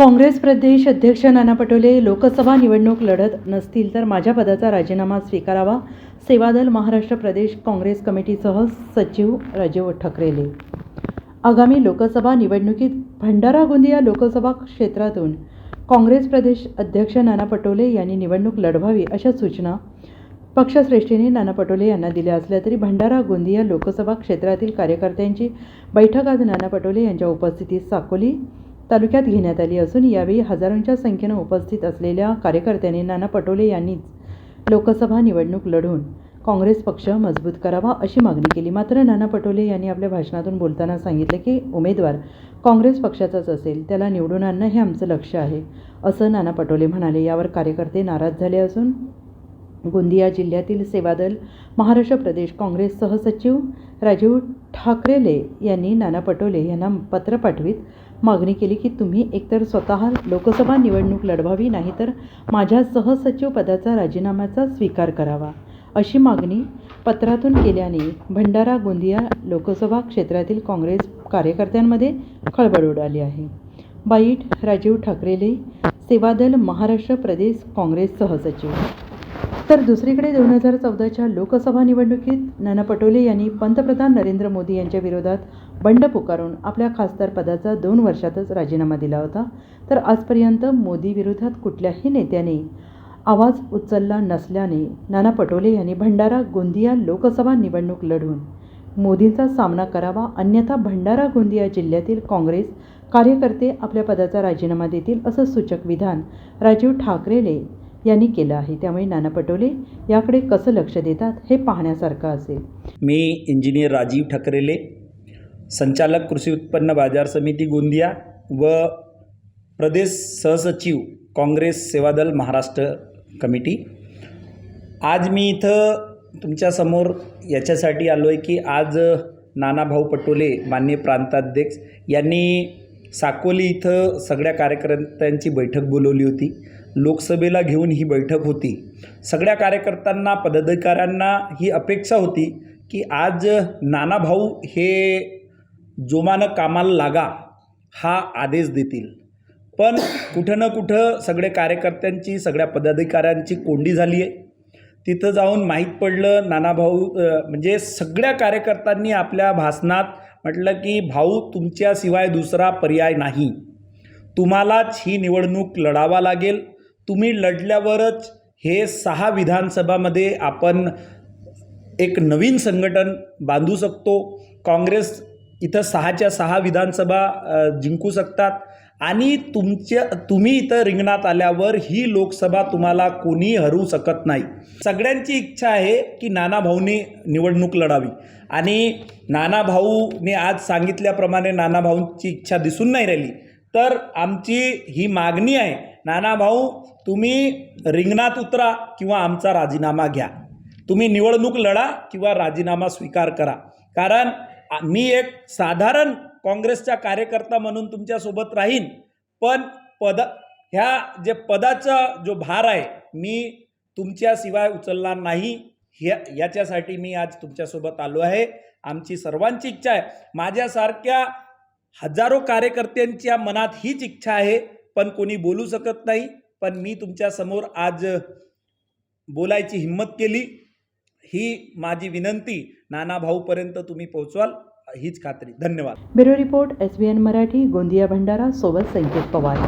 काँग्रेस प्रदेश अध्यक्ष नाना पटोले लोकसभा निवडणूक लढत नसतील तर माझ्या पदाचा राजीनामा स्वीकारावा. सेवादल महाराष्ट्र प्रदेश काँग्रेस कमिटीसह सचिव राजीव ठकरेले. आगामी लोकसभा निवडणुकीत भंडारा गोंदिया लोकसभा क्षेत्रातून काँग्रेस प्रदेश अध्यक्ष नाना पटोले यांनी निवडणूक लढवावी अशा सूचना पक्षश्रेष्ठीने नाना पटोले यांना दिल्या असल्या तरी भंडारा गोंदिया लोकसभा क्षेत्रातील कार्यकर्त्यांची बैठक आज नाना पटोले यांच्या उपस्थितीत साकोली तालुक्यात घेण्यात आली असून यावेळी हजारोंच्या संख्येनं उपस्थित असलेल्या कार्यकर्त्यांनी नाना पटोले यांनीच लोकसभा निवडणूक लढवून काँग्रेस पक्ष मजबूत करावा अशी मागणी केली. मात्र नाना पटोले यांनी आपल्या भाषणातून बोलताना सांगितलं की उमेदवार काँग्रेस पक्षाचाच असेल त्याला निवडून आणणं हे आमचं लक्ष आहे असं नाना पटोले म्हणाले. यावर कार्यकर्ते नाराज झाले असून गोंदिया जिल्ह्यातील सेवादल महाराष्ट्र प्रदेश काँग्रेस सहसचिव राजीव ठाकरेले यांनी नाना पटोले यांना पत्र पाठवित मागणी केली की तुम्ही एकतर स्वतः लोकसभा निवडणूक लढवावी नाहीतर माझ्या सहसचिव पदाचा राजीनाम्याचा स्वीकार करावा अशी मागणी पत्रातून केल्याने भंडारा गोंदिया लोकसभा क्षेत्रातील काँग्रेस कार्यकर्त्यांमध्ये खळबळ उडाली आहे. बाईट राजीव ठाकरेले सेवादल महाराष्ट्र प्रदेश काँग्रेस सहसचिव तर दुसरीकडे दोन हजार चौदाच्या लोकसभा निवडणुकीत नाना पटोले यांनी पंतप्रधान नरेंद्र मोदी यांच्या विरोधात बंड पुकारून आपल्या खासदार पदाचा दोन वर्षातच राजीनामा दिला होता. तर आजपर्यंत मोदी विरोधात कुठल्याही नेत्याने आवाज उचलला नसल्याने नाना पटोले यांनी भंडारा गोंदिया लोकसभा निवडणूक लढून मोदींचा सामना करावा अन्यथा भंडारा गोंदिया जिल्ह्यातील काँग्रेस कार्यकर्ते आपल्या पदाचा राजीनामा देतील असं सूचक विधान राजीव ठाकरेले यांनी केलं आहे. त्यामुळे नाना पटोले याकडे कसं लक्ष देतात हे पाहण्यासारखं असेल. मी इंजिनियर राजीव ठकरेले संचालक कृषी उत्पन्न बाजार समिती गोंदिया व प्रदेश सहसचिव काँग्रेस सेवादल महाराष्ट्र कमिटी. आज मी इथं तुमच्यासमोर याच्यासाठी आलो आहे की आज नानाभाऊ पटोले मान्य प्रांताध्यक्ष यांनी साकोली इथं सगळ्या कार्यकर्त्यांची बैठक बोलवली होती. लोकसभेला घेऊन ही बैठक होती. सगळ्या कार्यकर्त्यांना पदाधिकाऱ्यांना ही अपेक्षा होती की आज नानाभाऊ हे जोमानं कामाला लागा हा आदेश देतील. पण कुठं ना कुठं सगळे कार्यकर्त्यांची सगळ्या पदाधिकाऱ्यांची कोंडी झाली आहे. तिथं जाऊन माहीत पडलं नानाभाऊ म्हणजे सगळ्या कार्यकर्त्यांनी आपल्या भाषणात म्हटलं की भाऊ तुमच्याशिवाय दुसरा पर्याय नाही. तुम्हालाच ही निवडणूक लढावा लागेल. तुम्ही लढल्यावरच हे सहा विधानसभामध्ये आपण एक नवीन संघटन बांधू शकतो. काँग्रेस इथं सहाच्या सहा विधानसभा जिंकू शकतात. आणि तुमच्या तुम्ही इथं रिंगणात आल्यावर ही लोकसभा तुम्हाला कोणी हरवू शकत नाही. सगळ्यांची इच्छा आहे की नाना भाऊने निवडणूक लढावी. आणि नानाभाऊने आज सांगितल्याप्रमाणे नानाभाऊंची इच्छा दिसून नाही राहिली. तर आमची ही मागणी आहे नानाभाऊ तुम्ही रिंगणात उतरा किंवा आमचा राजीनामा घ्या. तुम्ही निवडणूक लढा किंवा राजीनामा स्वीकार करा. कारण मी एक साधारण काँग्रेसचा कार्यकर्ता म्हणून तुमच्यासोबत राहीन पण पद ह्या जे पदाचा जो भार आहे मी तुमच्याशिवाय उचलणार नाही. ह्या याच्यासाठी मी आज तुमच्यासोबत आलो आहे. आमची सर्वांची इच्छा आहे. माझ्यासारख्या हजारो कार्यकर्त्यांच्या मनात हीच इच्छा आहे पण कोणी बोलू शकत नाही. पण मी तुमच्यासमोर आज बोलायची हिंमत केली. ही माझी विनंती नाना भाऊपर्यंत तुम्ही पोहोचवाल. हीच खात्री. धन्यवाद. Bureau report S B N Marathi Gondia Bhandara सोबत संकेत पवार.